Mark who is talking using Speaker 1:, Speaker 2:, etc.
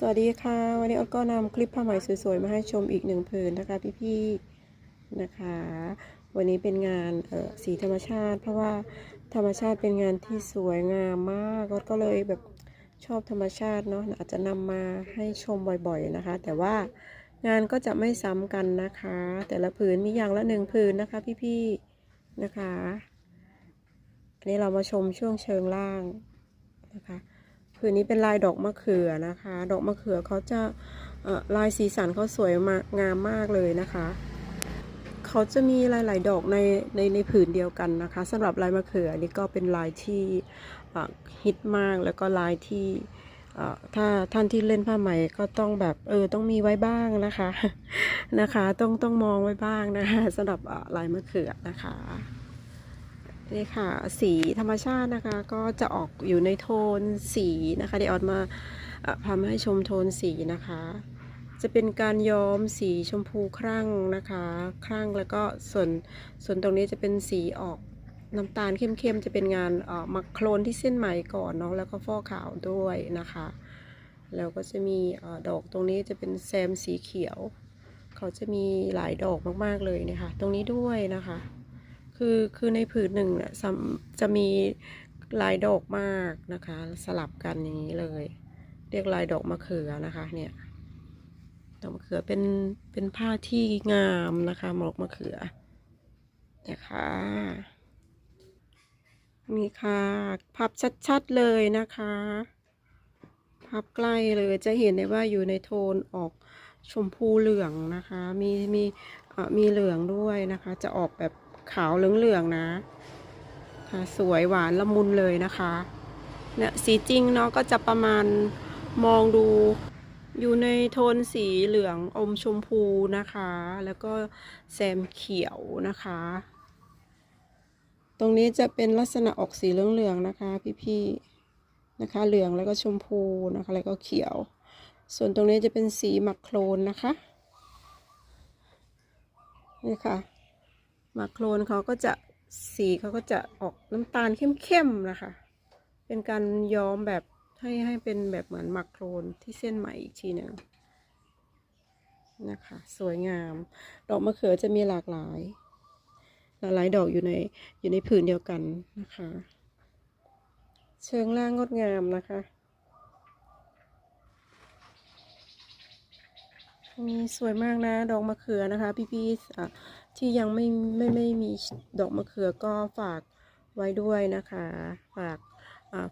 Speaker 1: สวัสดีค่ะ วันนี้ออก็นำคลิปผ้าไหมสวยๆ มาให้ชมอีกหนึ่งผืนนะคะพี่ๆนะคะ วันนี้เป็นงานเอ่อสีธรรมชาติ เพราะว่าธรรมชาติเป็นงานที่สวยงามมากก็ก็เลยแบบชอบธรรมชาติเนาะอาจจะนำมาให้ชมบ่อยๆนะคะ แต่ว่างานก็จะไม่ซ้ำกันนะคะ แต่ละผืนมีอย่างละหนึ่งผืนนะคะพี่ๆนะคะอันนี้เรามาชมช่วงเชิงล่างนะคะ ผืนนี้เป็นลายดอกมะเขือนะคะ ดอกมะเขือเขาจะลายสีสันเขาสวยมากงามมากเลยนะคะเขาจะมีหลาย ๆ ดอกในในในผืนเดียวกันนะคะสำหรับลายมะเขือนี่ก็เป็นลายที่ฮิตมากแล้วก็ลายที่ถ้าท่านที่เล่นผ้าไหมก็ต้องแบบเออต้องมีไว้บ้างนะคะนะคะ ต้องต้องมองไว้บ้างนะคะสำหรับลายมะเขือนะคะ นี่ค่ะสีธรรมชาตินะคะก็จะออกอยู่ในโทนสีนะคะเดี๋ยวออนมาพามาให้ชมโทนสีนะคะ จะเป็นการย้อมสีชมพูครั่งนะคะครั่งแล้วก็ส่วนส่วนตรงนี้จะเป็นสีออกน้ำตาลเข้มๆจะเป็นงานมักโคลนที่เส้นไหมก่อนเนาะแล้วก็ฟอกขาวด้วยนะคะ แล้วก็จะมีอดอกตรงนี้จะเป็นแซมสีเขียว เขาจะมีหลายดอกมากๆเลยเนี่ยค่ะตรงนี้ด้วยนะคะ คือคือในผืนหนึ่งเนี่ยจะมีลายดอกมากนะคะ สลับกันอย่างนี้เลย เรียกลายดอกมะเขือนะคะ เนี่ยดอกมะเขือเป็นเป็นผ้าที่งามนะคะดอกมะเขือนี่ยค่ะนี่ค่ะพับชัดๆเลยนะคะพับใกล้เลยจะเห็นได้ว่าอยู่ในโทนออกชมพูเหลืองนะคะ มีมีเอ่อมีเหลืองด้วยนะคะ จะออกแบบ ขาวเหลืองๆนะค่ะสวยหวานละมุนเลยนะคะเนี่ยสีจริงเนาะก็จะประมาณมองดูอยู่ในโทนสีเหลืองอมชมพูนะคะ แล้วก็แซมเขียวนะคะ ตรงนี้จะเป็นลักษณะออกสีเหลืองๆนะคะ พี่ๆนะคะ เหลืองแล้วก็ชมพูนะคะแล้วก็เขียว ส่วนตรงนี้จะเป็นสีหมักโคลนนะคะนี่ค่ะ มักโคลนเขาก็จะสีเขาก็จะออกน้ำตาลเข้มๆนะคะ เป็นการย้อมแบบให้ให้เป็นแบบเหมือนหมักโคลนที่เส้นไหมอีกทีหนึ่งนะคะ สวยงาม ดอกมะเขือจะมีหลากหลาย หลากหลายดอกอยู่ในอยู่ในผืนเดียวกันนะคะ เชิงล่างงดงามนะคะมีสวยมากนะ ดอกมะเขือนะคะ พี่ๆอะ ที่ยังไม่ไม่ไม่มีดอกมะเขือก็ฝากไว้ด้วยนะคะ ฝาก